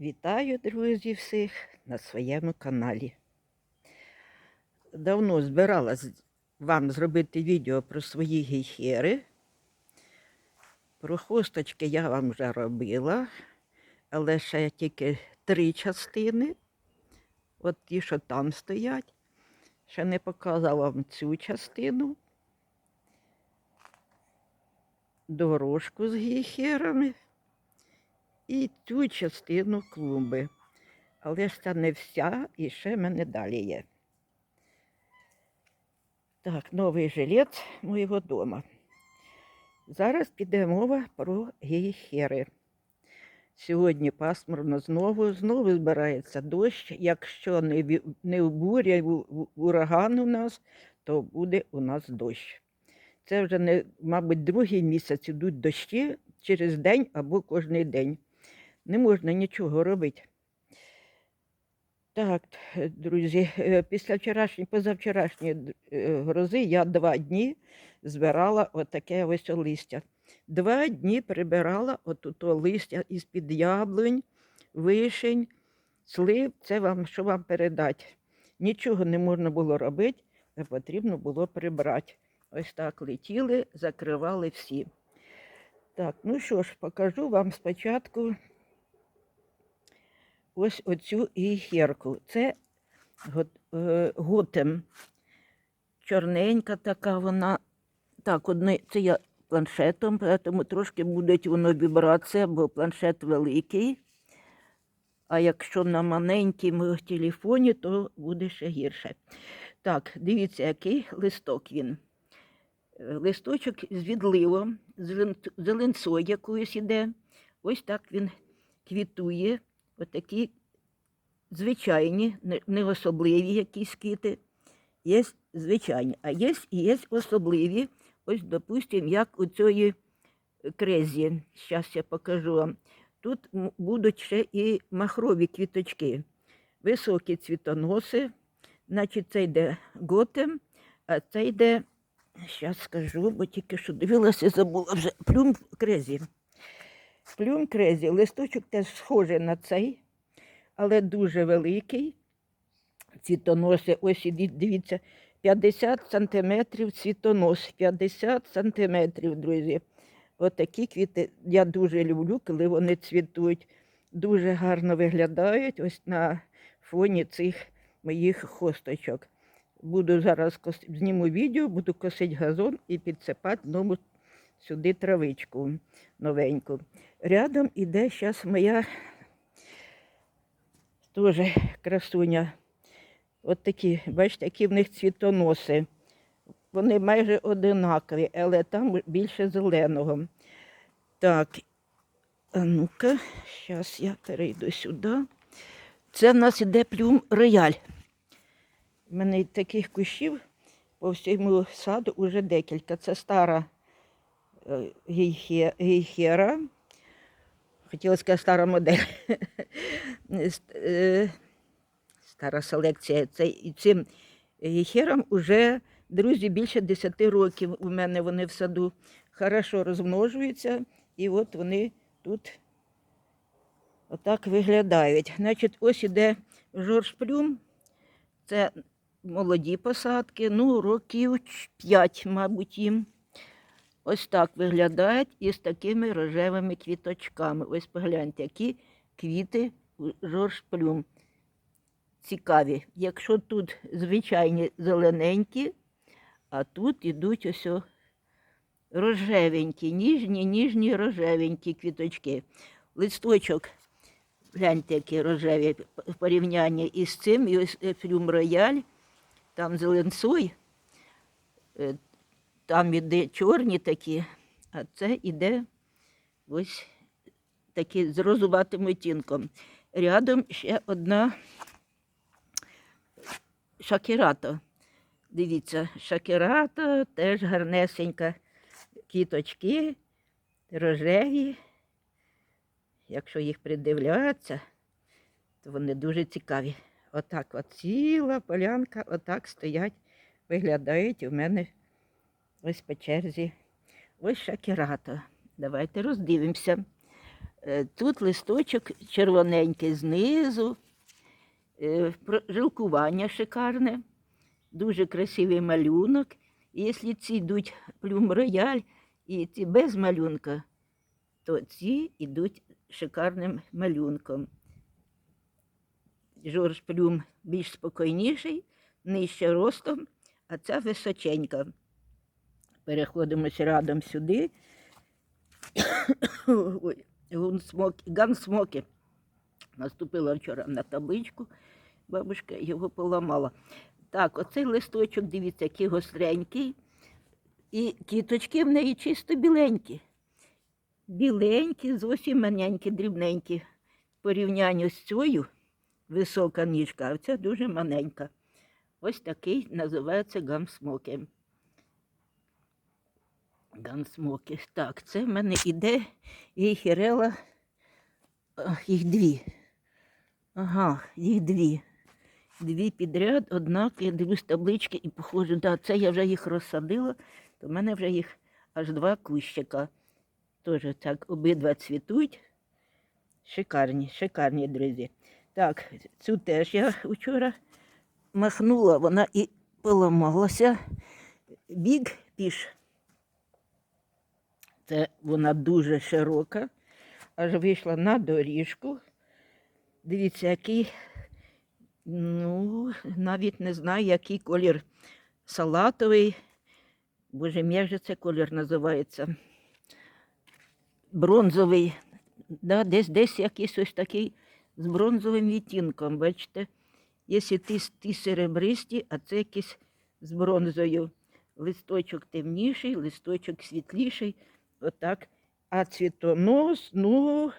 Вітаю, друзі, всіх на своєму каналі. Давно збиралась вам зробити відео про свої гейхери. Про хосточки я вам вже робила, але ще тільки три частини. От ті, що там стоять. Ще не показала вам цю частину. Дорожку з гейхерами і цю частину клумби. Але ж це не вся, і ще в мене далі є. Так, новий жилець моєго дома. Зараз піде мова про гейхери. Сьогодні пасмурно знову, знову збирається дощ. Якщо не, не в буря, в, ураган у нас, то буде у нас дощ. Це вже, не, мабуть, другий місяць ідуть дощі через день або кожний день. Не можна нічого робити. Так, друзі, е, після вчорашньої, позавчорашньої е, грози я два дні збирала отаке ось листя. Два дні прибирала отуто листя із-під яблунь, вишень, слив. Це вам, що вам передати. Нічого не можна було робити, потрібно було прибрати. Ось так летіли, закривали всі. Так, ну що ж, покажу вам спочатку ось оцю гіхерку. Це е, готем. Чорненька така вона. Так, одне, це я планшетом, тому трошки буде воно вібрація, бо планшет великий. А якщо на маленькому телефоні, то буде ще гірше. Так, дивіться, який листок він. Е, Листочок з відливом, з лин- зеленцою якоюсь іде. Ось так він квітує. Отакі звичайні, не- особливі якісь квіти. Є звичайні, а є і є особливі. Ось, допустимо, як у цієї крезі. Зараз я покажу вам. Тут будуть ще і махрові квіточки. Високі цвітоноси. Значить, це йде готем, а це йде, зараз скажу, бо тільки що дивилася, забула вже плюм крезі. Плюм крезі, листочок теж схожий на цей, але дуже великий. Цвітоноси, ось дивіться, 50 сантиметрів цвітонос, 50 сантиметрів, друзі. Отакі квіти я дуже люблю, коли вони цвітуть. Дуже гарно виглядають ось на фоні цих моїх хосточок. Буду зараз зніму відео, буду косити газон і підсипати нову сюди травичку новеньку. Рядом іде зараз моя теж красуня. От такі, бачите, які в них цвітоноси. Вони майже одинакові, але там більше зеленого. Так, а ну-ка, зараз я перейду сюди. Це в нас іде плюм рояль. У мене таких кущів по всьому саду вже декілька. Це стара гейхера. Хотіла сказати стара модель. Е, Стара селекція. Це, і цим гейхерам вже, друзі, більше 10 років у мене вони в саду хорошо розмножуються. І от вони тут отак виглядають. Значить, ось іде Жорж Плюм. Це молоді посадки, ну, років 5, мабуть, їм. Ось так виглядають із такими рожевими квіточками. Ось погляньте, які квіти Жорж Плюм. Цікаві. Якщо тут звичайні зелененькі, а тут ідуть ось рожевенькі, ніжні, ніжні рожевенькі квіточки. Листочок, гляньте, які рожеві в порівнянні із цим, і ось е, флюм рояль, там зеленцой, е, там іде чорні такі, а це іде ось такі з розуватим оттінком. Рядом ще одна шакірата. Дивіться, шакірата теж гарнесенька. Кіточки рожеві. Якщо їх придивлятися, то вони дуже цікаві. Отак от ціла полянка, отак стоять, виглядають у мене ось по черзі. Ось шакірата. Давайте роздивимося. Е, Тут листочок червоненький знизу, е, жилкування шикарне, дуже красивий малюнок. І якщо ці йдуть плюм рояль і ці без малюнка, то ці йдуть шикарним малюнком. Жорж плюм більш спокійніший, нижче ростом, а ця височенька. Переходимося рядом сюди. Ой. Наступила вчора на табличку, бабушка його поламала. Так, оцей листочок, дивіться, який гостренький. І кіточки в неї чисто біленькі. Біленькі, зовсім маленькі, дрібненькі. В порівнянні з цією висока ніжка, а ця дуже маленька. Ось такий називається гамсмоки. Гансмоки. Так, це в мене іде і хірела. Ах, їх дві. Ага, їх дві. Дві підряд, однак я дивлюсь таблички і похоже, да, це я вже їх розсадила, то в мене вже їх аж два кущика. Теж так, обидва цвітуть. Шикарні, шикарні, друзі. Так, цю теж я вчора махнула, вона і поламалася. Біг піш. Це вона дуже широка, аж вийшла на доріжку. Дивіться, який, ну, навіть не знаю, який колір салатовий. Боже, як же це колір називається? Бронзовий. Да, десь десь якийсь ось такий з бронзовим відтінком, бачите? Якщо ті, ті серебристі, а це якийсь з бронзою. Листочок темніший, листочок світліший. Отак. А цвітонос, ну,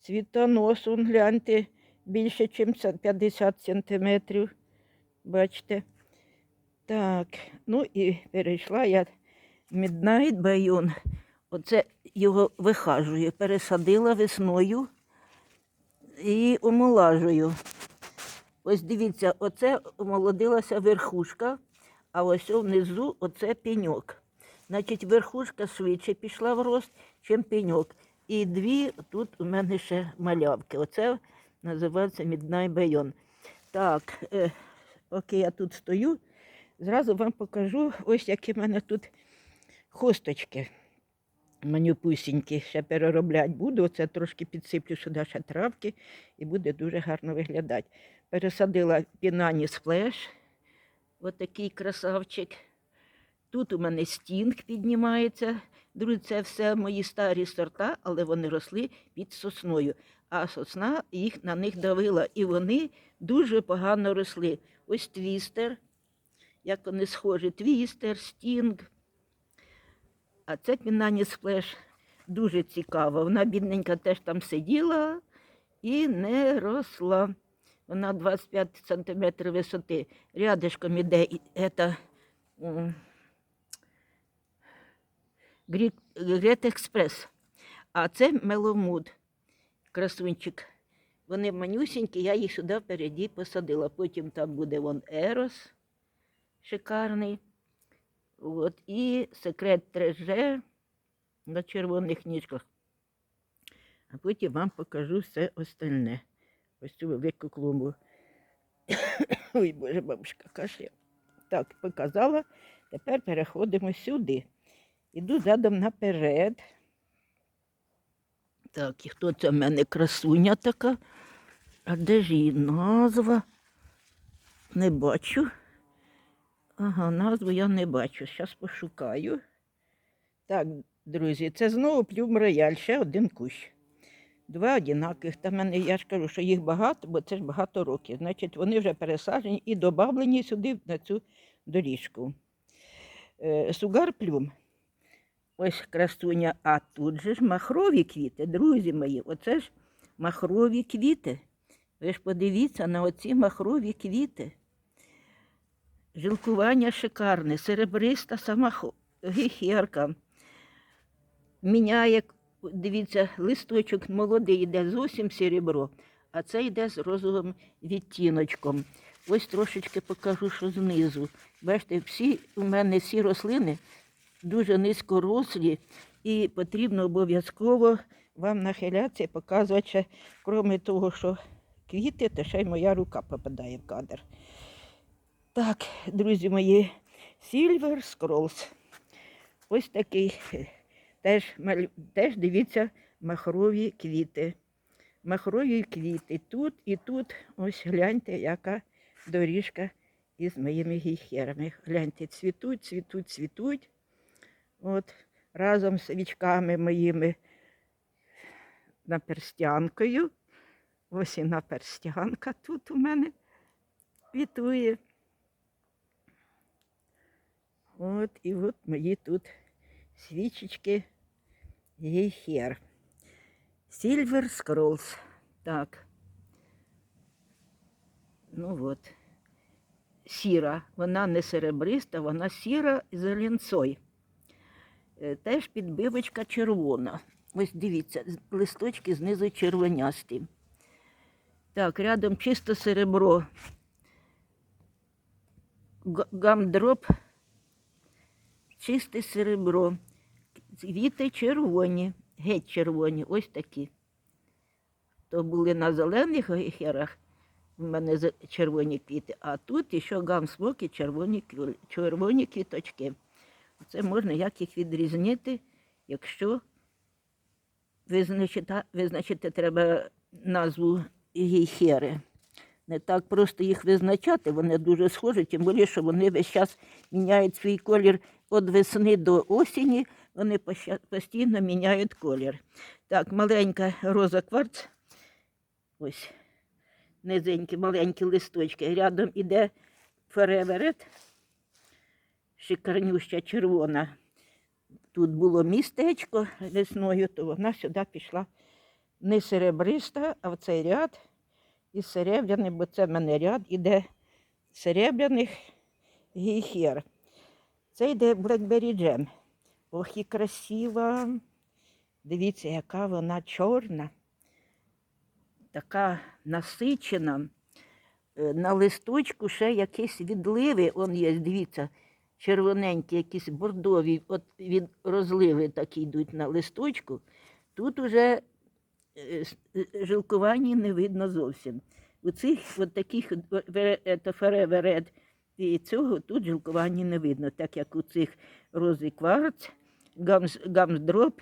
цвітонос, он гляньте, більше, ніж 50 сантиметрів. Бачите? Так, ну і перейшла я Midnight Bayonne. Оце його вихажую, пересадила весною і омолажую. Ось дивіться, оце омолодилася верхушка, а ось внизу оце пеньок. Значить, верхушка швидше пішла в рост, чим пеньок. І дві тут у мене ще малявки. Оце називається Midnight Bayonne. Так, е, поки я тут стою, зразу вам покажу, ось які в мене тут хосточки. Манюпусінькі, ще переробляти буду. Оце трошки підсиплю сюди ще травки і буде дуже гарно виглядати. Пересадила пінані сплеш, отакий красавчик. Тут у мене стінг піднімається. Друзі, це все мої старі сорта, але вони росли під сосною. А сосна їх на них давила, і вони дуже погано росли. Ось твістер, як вони схожі, твістер, стінг. А це пінані сплеш дуже цікава. Вона, бідненька, теж там сиділа і не росла. Вона 25 сантиметрів висоти. Рядишком іде ета, Грет Експрес. А це меломуд, красунчик. Вони манюсінькі, я їх сюди впереді посадила. Потім там буде вон Ерос шикарний. От, і секрет треже на червоних ніжках. А потім вам покажу все остальне. Ось цю велику клумбу. Ой, Боже, бабушка кашля. Так, показала. Тепер переходимо сюди. Іду задом наперед. Так, і хто це в мене красуня така? А де ж її назва? Не бачу. Ага, назву я не бачу. Зараз пошукаю. Так, друзі, це знову плюм рояль, ще один кущ. Два одинаких. Та мене, я ж кажу, що їх багато, бо це ж багато років. Значить, вони вже пересаджені і додавлені сюди на цю доріжку. Е, сугар плюм. Ось красуня, а тут же ж махрові квіти, друзі мої. Оце ж махрові квіти. Ви ж подивіться на оці махрові квіти. Жилкування шикарне, серебриста сама гіхерка. Міняє, дивіться, листочок молодий йде зовсім серебро, а це йде з розовим відтіночком. Ось трошечки покажу, що знизу. Бачите, всі у мене всі рослини дуже низькорослі і потрібно обов'язково вам нахилятися показувати, крім того, що квіти, то ще й моя рука попадає в кадр. Так, друзі мої, Silver Scrolls. Ось такий. е, Теж, теж дивіться, махрові квіти. Махрові квіти. Тут і тут, ось гляньте, яка доріжка із моїми гейхерами. Гляньте, цвітуть, цвітуть, цвітуть. От, разом з свічками моїми наперстянкою. Ось і наперстянка тут у мене квітує. От і от мої тут свічечки гейхер. Silver Scrolls. Так. Ну от. Сіра. Вона не серебриста, вона сіра з зеленцой. Е, Теж підбивочка червона. Ось дивіться, листочки знизу червонясті. Так, рядом чисто серебро. Гамдроп, чисте серебро. Квіти червоні, геть червоні, ось такі. То були на зелених гейхерах, в мене червоні квіти, а тут ще гамсмоки червоні, червоні квіточки. Це можна як їх відрізнити, якщо визначити, визначити треба назву гейхери. Не так просто їх визначати, вони дуже схожі, тим більше, що вони весь час міняють свій колір від весни до осені, вони постійно міняють колір. Так, маленька роза кварц. Ось низенькі, маленькі листочки. Рядом іде фереверет, шикарнюща червона. Тут було містечко весною, то вона сюди пішла не серебриста, а в цей ряд із серебряних, бо це в мене ряд іде серебряних гейхер. Це йде Blackberry Jam. Ох, і красива. Дивіться, яка вона чорна, така насичена. Е, На листочку ще якісь відливи, он є, дивіться, червоненькі, якісь бордові, от від розливи такі йдуть на листочку. Тут уже е, е, жилкування не видно зовсім. У цих от таких фереве і цього тут жилкування не видно, так як у цих рози кварц, гамс, гамсдроп,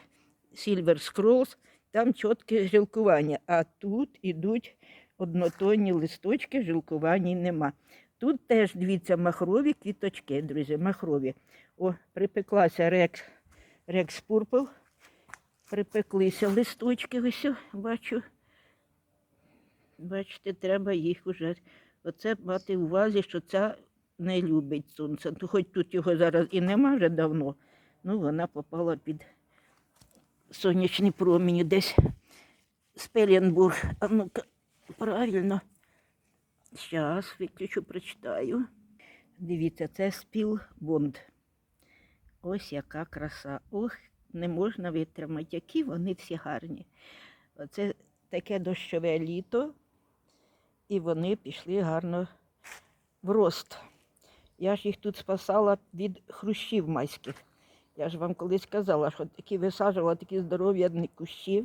сільвер скролс, там чітке жилкування, а тут ідуть однотонні листочки, жилкування нема. Тут теж, дивіться, махрові квіточки, друзі, махрові. О, припеклася рекс, рекс пурпл, припеклися листочки, ось бачу. Бачите, треба їх уже. Оце мати в увазі, що ця не любить сонце. Ну, хоч тут його зараз і нема вже давно, ну вона попала під сонячні промені десь Спеленбург. А ну-ка, правильно. Зараз виключу, прочитаю. Дивіться, це спіл бонд. Ось яка краса. Ох, не можна витримати, які вони всі гарні. Оце таке дощове літо, і вони пішли гарно в рост. Я ж їх тут спасала від хрущів майських. Я ж вам колись казала, що такі висаджувала такі здоров'яні кущі,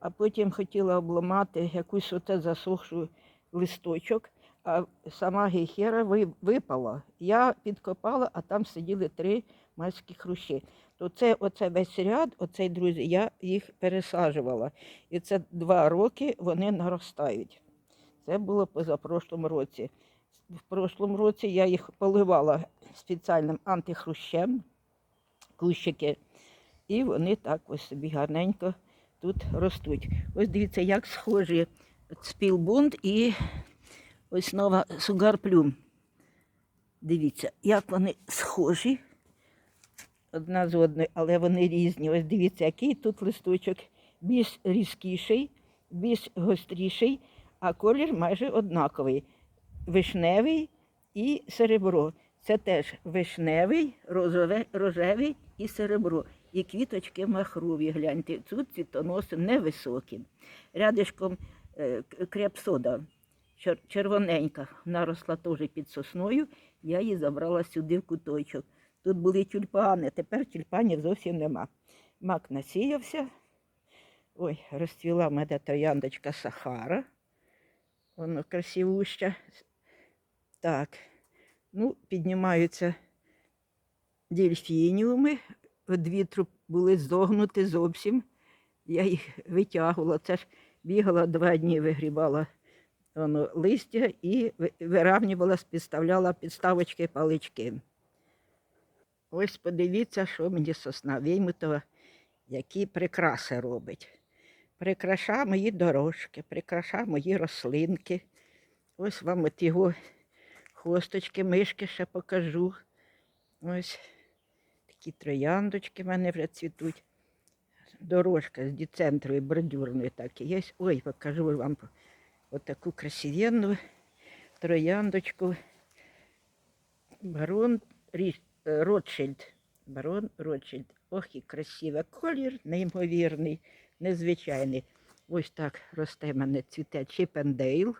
а потім хотіла обламати якусь оте засохшу листочок, а сама гейхера випала. Я підкопала, а там сиділи три майські хрущі. То це оце весь ряд, оцей друзі, я їх пересаджувала. І це два роки вони наростають. Це було позапрошлому році. В прошлому році я їх поливала спеціальним антихрущем, кущики, і вони так ось собі гарненько тут ростуть. Ось дивіться, як схожі спілбунд і ось нова сугар плюм. Дивіться, як вони схожі одна з одною, але вони різні. Ось дивіться, який тут листочок більш різкіший, більш гостріший, а колір майже однаковий. Вишневий і серебро. Це теж вишневий, розове, рожевий і серебро. І квіточки махрові, гляньте, тут цвітоноси невисокі. Рядишком крепсода чер- червоненька, вона росла теж під сосною, я її забрала сюди в куточок. Тут були тюльпани, тепер тюльпанів зовсім нема. Мак насіявся, Ой, розцвіла в мене трояндочка Сахара. Воно красивуща. Так. Ну, піднімаються дельфініуми. Від вітру були зогнуті зовсім. Я їх витягувала. Це ж бігала два дні, вигрібала воно, листя і ви- вирівнювала, підставляла підставочки палички. Ось подивіться, що мені сосна Веймутова, які прикраси робить. Прикраша мої дорожки, прикраша мої рослинки. Ось вам от його хвосточки, мишки ще покажу. Ось такі трояндочки в мене вже цвітуть. Дорожка з діцентрової, бордюрної так і є. Ой, покажу вам отаку красивенну трояндочку. Барон е, Ротшильд. Барон Ротшильд. Ох, і красивий колір, неймовірний, незвичайний. Ось так росте в мене цвіте Чіпендейл.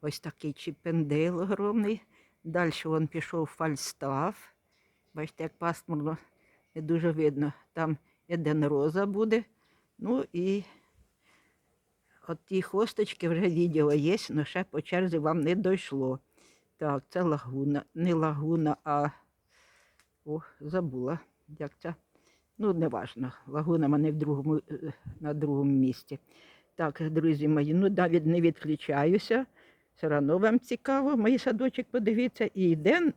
Ось такий Чіпендейл огромний. Далі він пішов Фальстаф. Бачите, як пасмурно, не дуже видно. Там Еден Роза буде. Ну і от ті хосточки вже відео є, але ще по черзі вам не дійшло. Так, це лагуна. Не лагуна, а о, забула. Як це? Ну, не важно. Лагуна мене в другому, е, на другому місці. Так, друзі мої, ну навіть не відключаюся. Все одно вам цікаво, мій садочок подивіться, і йде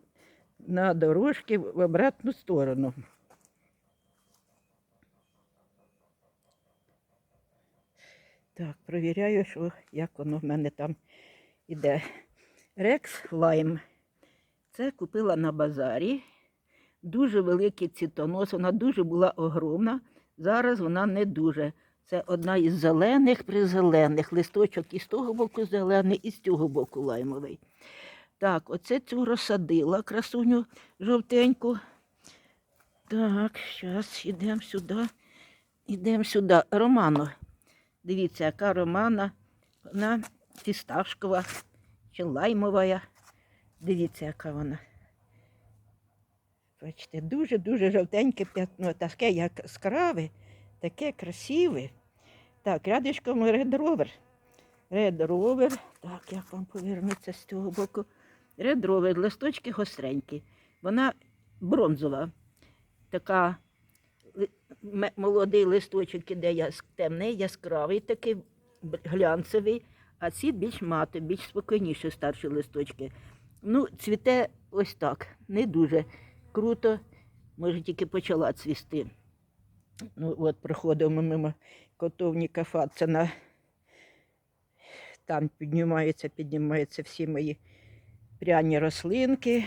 на дорожки в обратну сторону. Так, провіряю, що, як воно в мене там іде. Рекс Лайм. Це купила на базарі. Дуже великий цитонос, вона дуже була огромна. Зараз вона не дуже. Це одна із зелених призелених. Листочок і з того боку зелений, і з цього боку лаймовий. Так, оце цю розсадила красуню жовтеньку. Так, зараз йдемо сюди. Йдемо сюди. Романо. Дивіться, яка романа. Вона фісташкова чи лаймова. Дивіться, яка вона. Бачите, дуже-дуже жовтеньке п'ятно, таке яскраве, таке красиве. Так, рядишком Red Rover. Red Rover. Так, як вам повернутися з цього боку. Red Rover, листочки гостренькі. Вона бронзова. Така молодий листочок іде яс- темний, яскравий, такий глянцевий, а ці більш мати, більш спокійніші старші листочки. Ну, цвіте ось так, не дуже круто, може тільки почала цвісти. Ну, от проходимо мимо котовника Фацена. Там піднімаються, піднімаються всі мої пряні рослинки.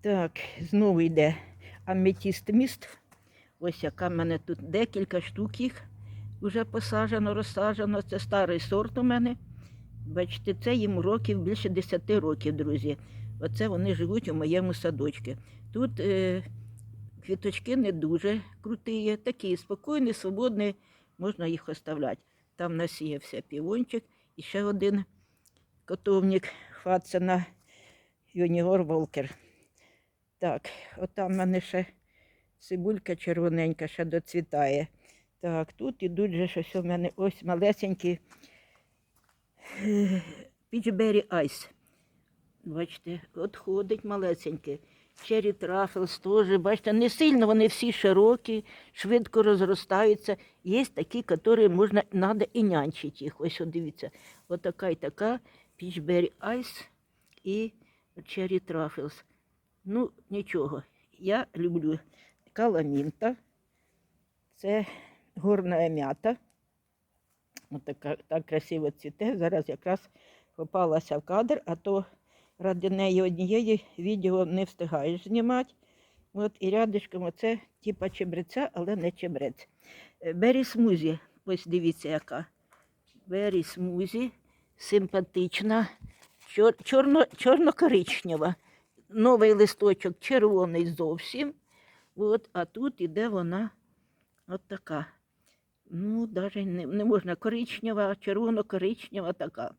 Так, знову йде аметіст міст. Ось яка в мене тут декілька штук їх вже посаджено, розсаджено. Це старий сорт у мене. Бачите, це їм років більше 10 років, друзі. Оце вони живуть у моєму садочку. Тут е, квіточки не дуже круті, такі спокійні, свободні, можна їх оставляти. Там насіявся півончик і ще один котовник Фацена Юніор Волкер. Так, отам в мене ще цибулька червоненька ще доцвітає. Так, тут ідуть же щось у мене ось малесенькі Пічбері Айс. Бачите, от ходить малесеньке. Черрі трафелс теж, бачите, не сильно вони всі широкі, швидко розростаються. Є такі, які можна, треба і нянчити їх. Ось от дивіться. Отака і така Пічбері Айс і Черрі трафелс. Ну, нічого. Я люблю каламінта. Це горна м'ята. Ось так красиво цвіте. Зараз якраз попалася в кадр, а то ради неї однієї відео не встигаєш знімати. От і рядишком оце типа чебреця, але не чебрець. Е, Бері смузі, ось дивіться яка. Бері смузі, симпатична, чор, чорно, чорно-коричнева. Новий листочок червоний зовсім. От, а тут іде вона от така. Ну, навіть не, не можна коричнева, червоно-коричнева така.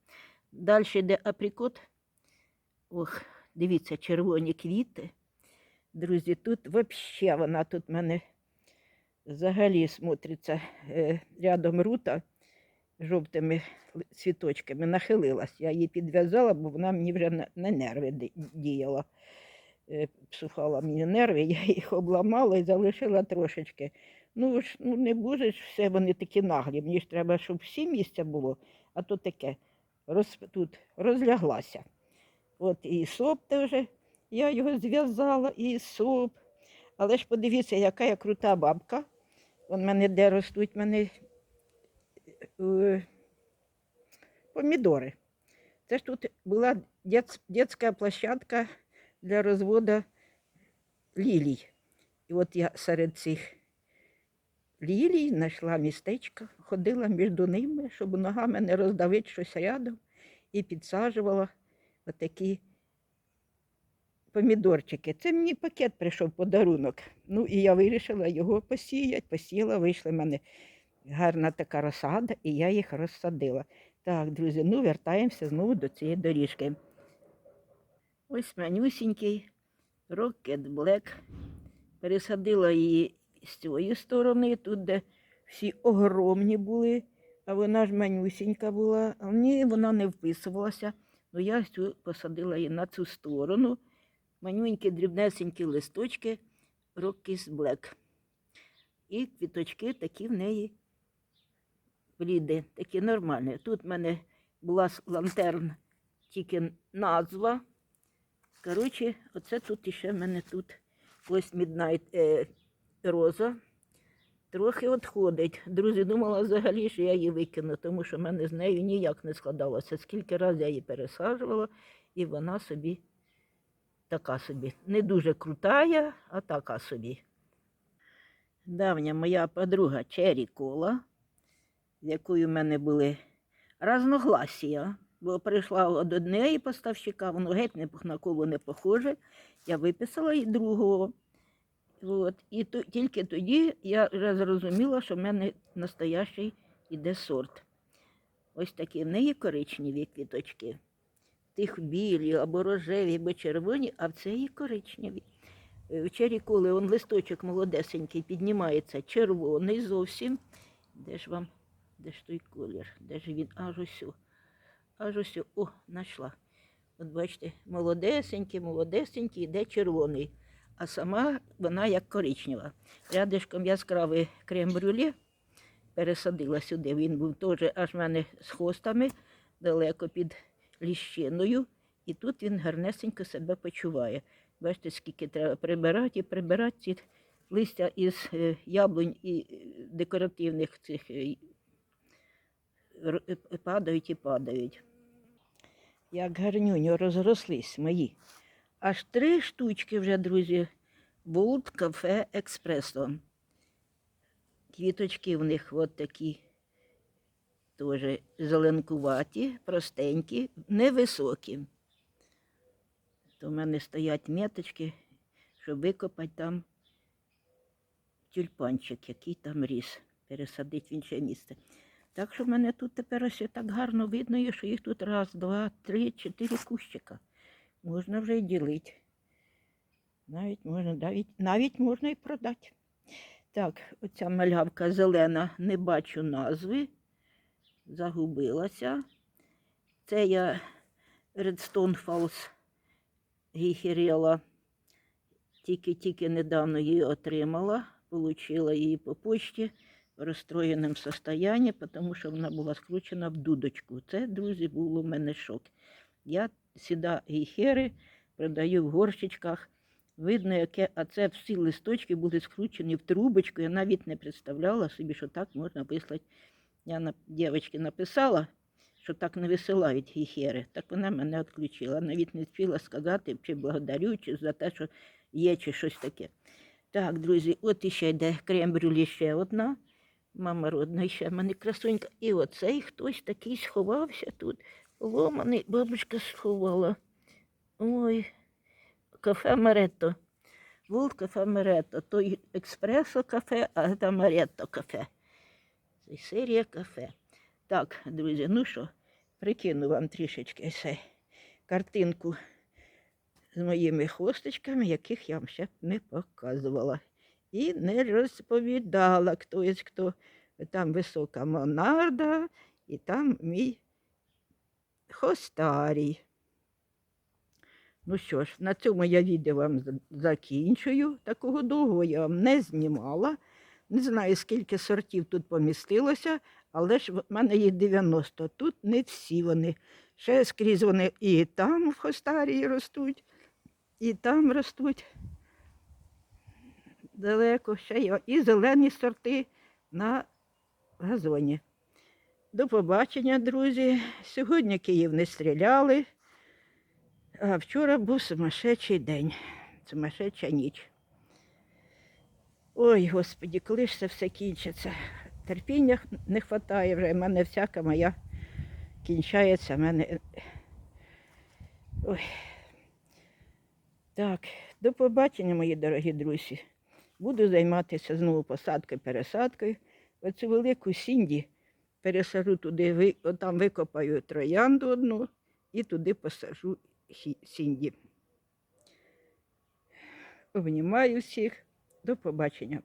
Далі йде априкот. Ох, дивіться, червоні квіти. Друзі, тут взагалі вона тут в мене Взагалі смотриться е, рядом рута жовтими цвіточками, нахилилась. Я її підв'язала, бо вона мені вже на, на нерви діяла. Е, псухала мені нерви, я їх обламала і залишила трошечки. Ну ж ну не буде ж все вони такі наглі. Мені ж треба, щоб всі місця було, а то таке роз, тут розляглася. От і соп теж, я його зв'язала, і соп. Але ж подивіться, яка я крута бабка. Вон мене де ростуть мене е, помідори. Це ж тут була дет, дитяча площадка для розводу лілій. І от я серед цих лілій знайшла містечко, ходила між ними, щоб ногами не роздавити щось рядом, і підсаджувала отакі помідорчики. Це мені пакет прийшов подарунок. Ну і я вирішила його посіяти, посіяла, вийшла в мене гарна така розсада, і я їх розсадила. Так, друзі, ну вертаємося знову до цієї доріжки. Ось манюсінький Rocket Black. Пересадила її з цієї сторони, тут, де всі огромні були, а вона ж манюсінька була. А мені вона не вписувалася. Ну я цю посадила її на цю сторону. Манюнькі дрібнесенькі листочки Rockies Black. І квіточки такі в неї бліди, такі нормальні. Тут в мене була лантерн, тільки назва. Коротше, оце тут іще в мене тут ось Midnight е, роза. Трохи відходить. Друзі, думала взагалі, що я її викину, тому що в мене з нею ніяк не складалося. Скільки разів я її пересаджувала, і вона собі така собі. Не дуже крутая, а така собі. Давня моя подруга Чері Кола, з якою в мене були разногласія, бо прийшла до однієї поставщика, воно геть не на колу не похоже. Я виписала і другого. От. І то, тільки тоді я вже зрозуміла, що в мене настоящий іде сорт. Ось такі в неї коричневі квіточки. Тих білі або рожеві, або червоні, а в цієї коричневі. Е, В чері коли он листочок молодесенький піднімається, червоний зовсім. Де ж вам, де ж той колір? Де ж він? Аж ось. Аж ось. о. Знайшла. От бачите, молодесенький, молодесенький, йде червоний. А сама вона як коричнева. Рядишком яскравий крем-брюле пересадила сюди. Він був теж аж в мене з хостами, далеко під ліщиною. І тут він гарнесенько себе почуває. Бачите, скільки треба прибирати і прибирати ці листя із е, яблунь і е, декоративних цих е, падають і падають. Як гарнюньо розрослись мої. Аж три штучки вже, друзі, Булт кафе експресо. Квіточки в них от такі теж зеленкуваті, простенькі, невисокі. То в мене стоять меточки, щоб викопати там тюльпанчик, який там ріс, пересадити в інше місце. Так що в мене тут тепер ось так гарно видно, є, що їх тут раз, два, три, чотири кущика. Можна вже й ділити. Навіть можна, навіть, навіть можна і продати. Так, оця малявка зелена, не бачу назви, загубилася. Це я Redstone Falls гіхерела. Тільки-тільки недавно її отримала, отримала її по почті розстроєному стані, тому що вона була скручена в дудочку. Це, друзі, було в мене шок. Я сюди гіхери продаю в горщичках. Видно, яке, а це всі листочки були скручені в трубочку. Я навіть не представляла собі, що так можна вислати. Я на дівчинці написала, що так не висилають гіхери. Так вона мене відключила. Навіть не встигла сказати, чи благодарю, чи за те, що є, чи щось таке. Так, друзі, от іще йде крем-брюлі ще одна. Мама родна, ще мене красунька. І оцей хтось такий сховався тут. Ломаний, бабушка сховала. Ой, кафе Маретто. Вулт кафе Маретто. То експресо кафе, а це Маретто кафе. Це серія кафе. Так, друзі, ну що, прикину вам трішечки ще картинку з моїми хосточками, яких я вам ще не показувала. І не розповідала хтось, хто там висока монарда, і там мій хостарій. Ну що ж, на цьому я відео вам закінчую. Такого довго я вам не знімала. Не знаю, скільки сортів тут помістилося, але ж в мене їх 90. Тут не всі вони. Ще скрізь вони і там в хостарії ростуть, і там ростуть. Далеко ще є. І зелені сорти на газоні. До побачення, друзі. Сьогодні Київ не стріляли, а вчора був сумасшедший день, сумасшедша ніч. Ой, Господі, коли ж це все кінчиться? Терпіння не вистачає вже, в мене всяка моя кінчається, в мене. Ой. Так, до побачення, мої дорогі друзі. Буду займатися знову посадкою, пересадкою. Оцю велику сінді пересажу туди, там викопаю троянду одну і туди посажу сінді. Обнімаю всіх. До побачення.